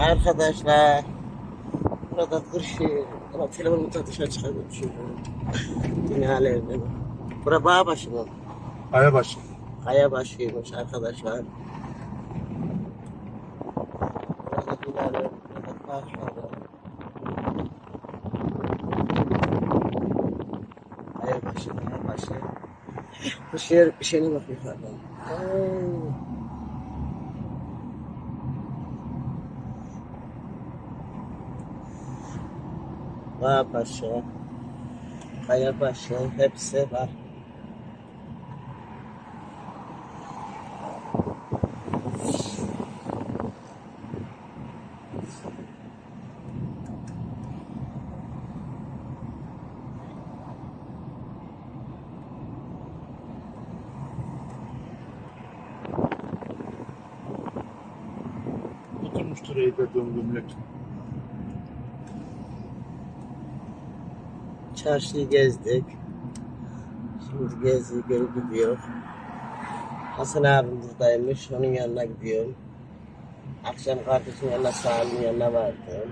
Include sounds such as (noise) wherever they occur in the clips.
Arkadaşlar burada Kırşehir ama telefonumu da dışarı çıkardım şimdi. Dünya evde. Bura Bağbaşı mı? Ayabaşı. Kayabaşı'ymış arkadaşlar. Burada Dünya burada Bağbaşı. Kayabaşı, Kayabaşı. Kırşehir bir şeyine bak yukarıdan. Oo. Bağbaşı, Kayabaşı hepsi var. Oturmuştur evde döndümlük. Çarşıyı gezdik. Şimdi gezi geri gidiyor. Hasan abim buradaymış. Onun yanına gidiyorum. Akşam kardeşim yanına Sami'nin yanına vardım.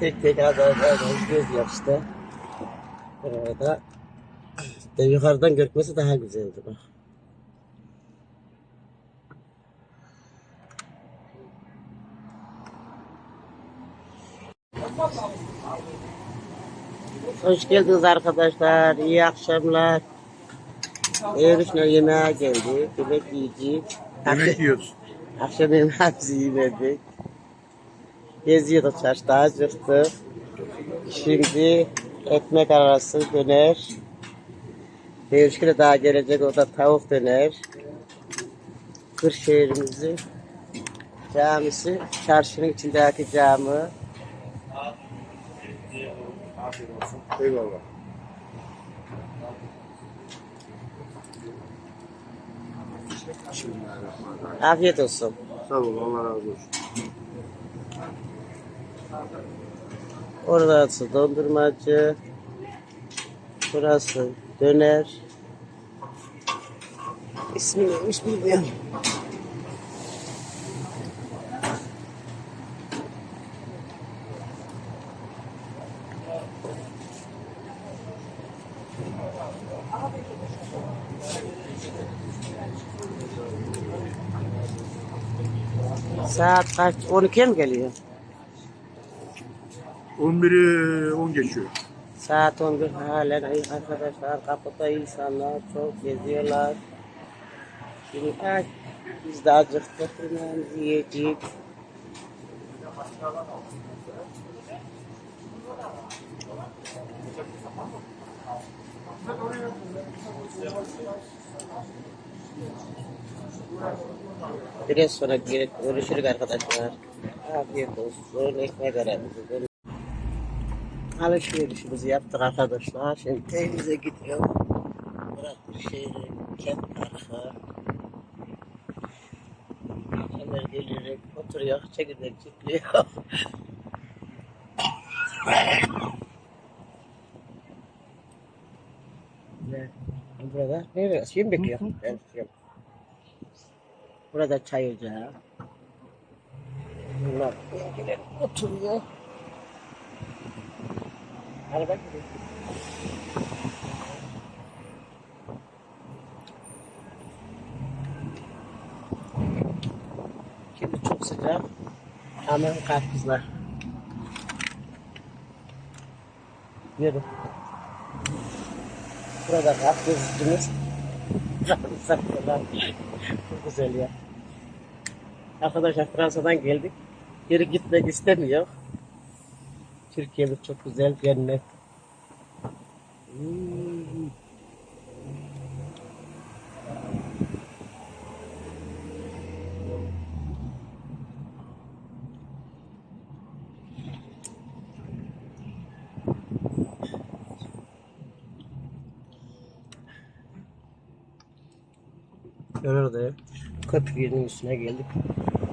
Tek tek az az az az geziyor işte. Burada de (clears throat) yukarıdan görmesi daha güzeldi bak. Hoş geldiniz arkadaşlar. İyi akşamlar. Eğrişle yemeğe geldik. Yemek yiyeceğiz. Yemek yiyoruz. Akşam yemeğimizi yemedik. Geziyorduk çarşıda acıktık. Şimdi ekmek arası döner. Devşikle daha gelecek o da tavuk döner. Kırşehir'imizin camisi, çarşının içindeki cami. Afiyet olsun. Eyvallah. Bismillahirrahmanirrahim. Afiyet olsun. Sağ ol, Allah razı olsun. Orası dondurmacı. Burası döner. İsmi neymiş bilmiyorum. Saat kaç? 12'ye mi geliyor? 11'i 10 geçiyor. Saat 11 halen arkadaşlar kapıda insanlar çok geziyorlar. Şimdi ay, biz de acıktık yemeğimizi yiyeceğiz. Biraz sonra geri görüşürüz arkadaşlar. Afiyet olsun. Ekmek aramızı. Alışverişimizi yaptık arkadaşlar. Şimdi evimize gidiyor. Bırak bir şehri, kent parkı. Hemen gelerek oturuyor, çekirdek çitliyor. (laughs) Ne? Burada? Şey mi bekliyor? Ben tutuyorum. Burada çay ocağı. Bunlar gelirler, oturuyor. Araba gidiyor. Şimdi çok sıcak. Hemen karpuzlar. Yürü. Burada karpuzcumuz. Karpuz satıyorlar. Çok güzel ya. Arkadaşlar Fransa'dan geldik. Geri gitmek istemiyor. Türkiye'miz çok güzel cennet. Hmm. Görür dayı. Köprü yerinin üstüne geldik.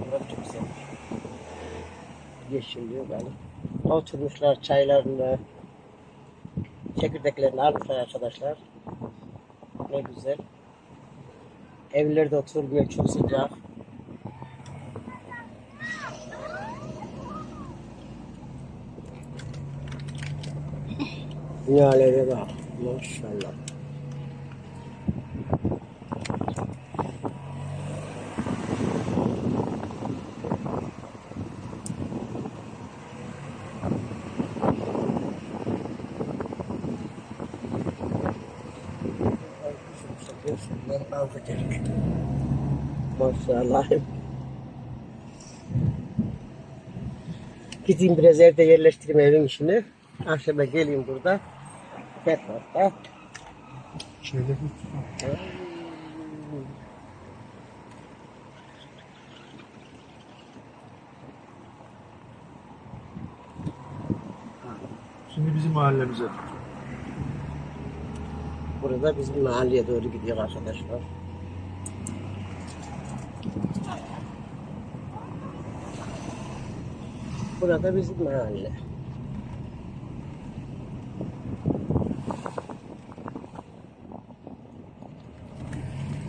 Burası çok güzel. Yeşilliyor böyle. Oturmuşlar çaylarında. Çekirdeklerini almışlar arkadaşlar. Ne güzel. Evlerde oturmuyor çok sıcak. Nihalere bak. Maşallah. Maşallah. Gideyim biraz evde yerleştireyim evin işini. Akşama geleyim burada. Tekrar da. Şöyle bir Şimdi bizim mahallemize. Burada bizim mahalleye doğru gidiyor arkadaşlar. Burada bizim mahalle.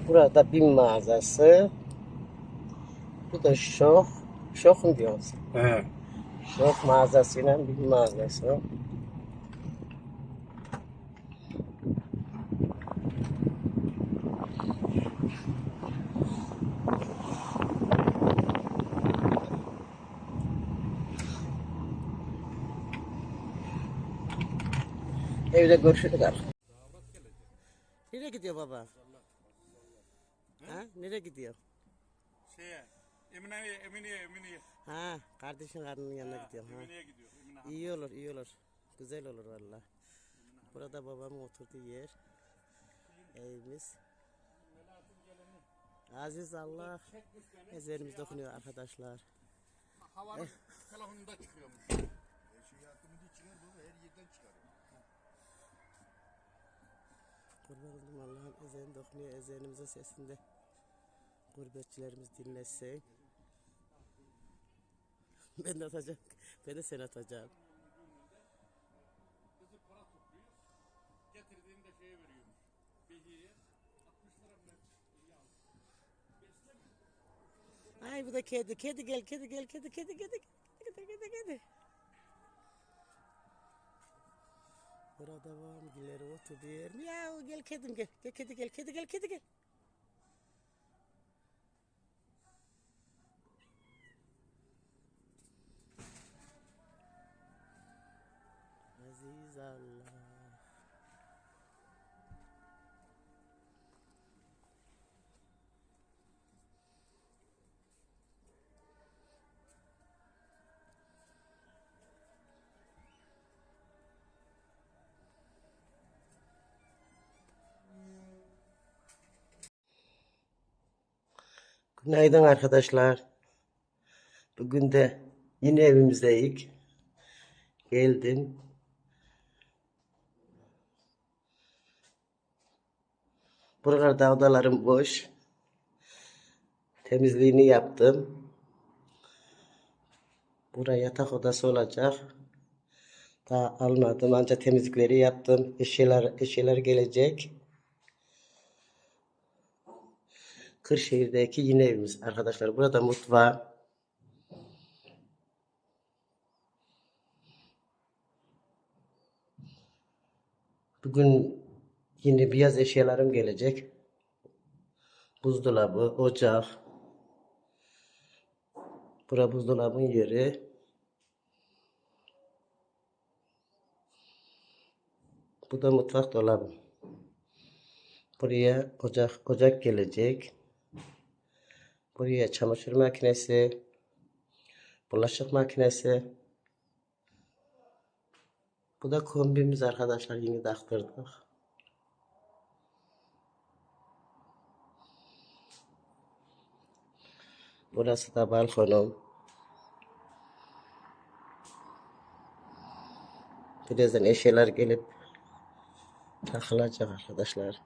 Burada bin mağazası. Bu da şok. Şok mu diyoruz? He. Şok mağazasıyla bin mağazası. Evde görüşürüz artık. Nereye gidiyor baba? Ha? Nereye gidiyor? Şeye, Emine'ye, Emine'ye, Emine'ye. Ha, kardeşin karnının yanına gidiyor. Ha. Emine'ye gidiyor. Emine. İyi olur, iyi olur. Güzel olur valla. Burada babamın oturduğu yer. Evimiz. Aziz Allah. Ezerimiz dokunuyor arkadaşlar. Havanın telefonunda çıkıyormuş. Kurban oldum Allah'ın ezeni dokunuyor. Ezenimizin sesinde. Gurbetçilerimiz dinlesin. Ben de atacağım. Ben de seni atacağım. Getirdiğinde şeye veriyormuş. Behiye. Ay bu da kedi. Kedi gel, kedi gel, kedi, kedi, kedi. Kedi, kedi, kedi. Burada var mı? Gülleri oturdu yer. Miyav gel kedim gel. Gel kedi gel, kedi gel, kedi gel. Günaydın arkadaşlar. Bugün de yine evimizdeyiz. Geldim. Buralarda odalarım boş. Temizliğini yaptım. Buraya yatak odası olacak. Daha almadım ancak temizlikleri yaptım. Eşyalar, eşyalar gelecek. Kırşehir'deki yine evimiz arkadaşlar. Burada mutfağı. Bugün yine beyaz eşyalarım gelecek. Buzdolabı, ocak. Bura buzdolabın yeri. Bu da mutfak dolabı. Buraya ocak ocak gelecek. Buraya çamaşır makinesi, bulaşık makinesi. Bu da kombimiz arkadaşlar yeni taktırdık. Burası da balkonum. Birazdan eşyalar gelip takılacak arkadaşlar.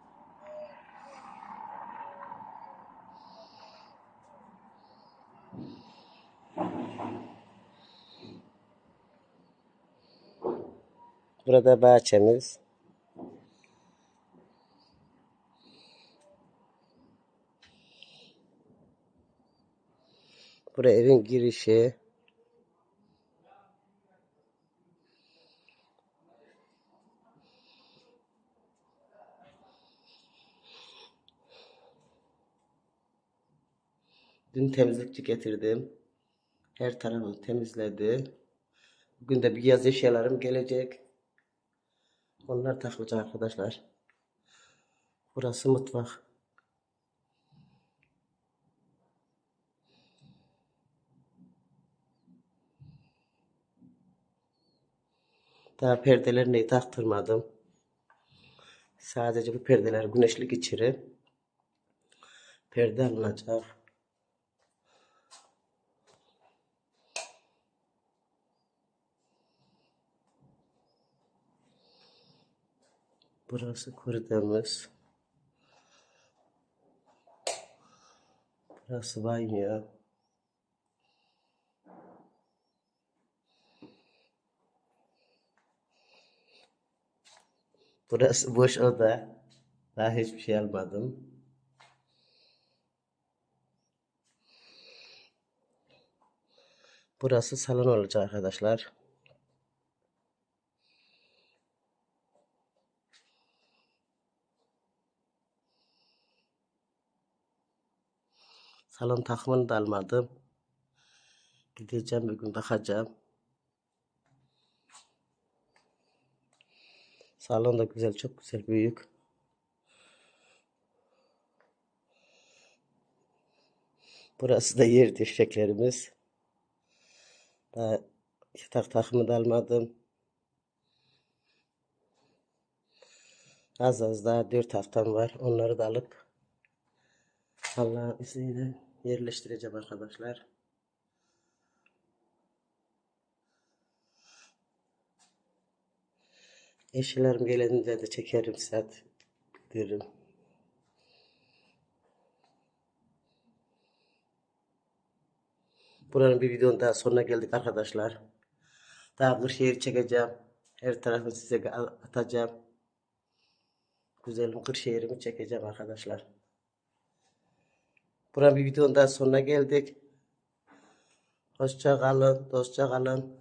Burada bahçemiz. Buraya evin girişi. Dün temizlikçi getirdim. Her tarafı temizledi. Bugün de bir yaz eşyalarım gelecek. Onlar takılacak arkadaşlar. Burası mutfak. Daha perdelerini taktırmadım. Sadece bu perdeler güneşlik içeri. Perde alınacak. Burası koridorumuz. Burası banyo. Burası boş oda. Daha hiçbir şey almadım. Burası salon olacak arkadaşlar. Salon takımını da almadım. Gideceğim bir gün bakacağım. Salon da güzel, çok güzel, büyük. Burası da yer döşeklerimiz. Daha yatak takımı da almadım. Az az daha dört haftam var. Onları da alıp Allah'ın izniyle yerleştireceğim arkadaşlar. Eşyalarım gelince de çekerim saat derim. Buranın bir videonun daha sonuna geldik arkadaşlar. Daha bir şehir çekeceğim. Her tarafını size atacağım. Güzelim Kırşehir'imi çekeceğim arkadaşlar. Buranın bir videonun daha sonuna geldik. Hoşça kalın, dostça kalın.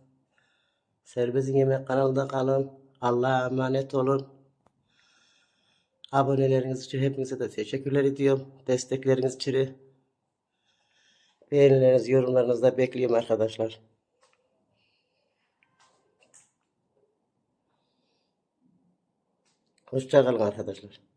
Serbezin Yemek kanalında kalın. Allah'a emanet olun. Aboneleriniz için hepinize de teşekkürler ediyorum. Destekleriniz için. Beğenileriniz, yorumlarınızı da bekliyorum arkadaşlar. Hoşça kalın arkadaşlar.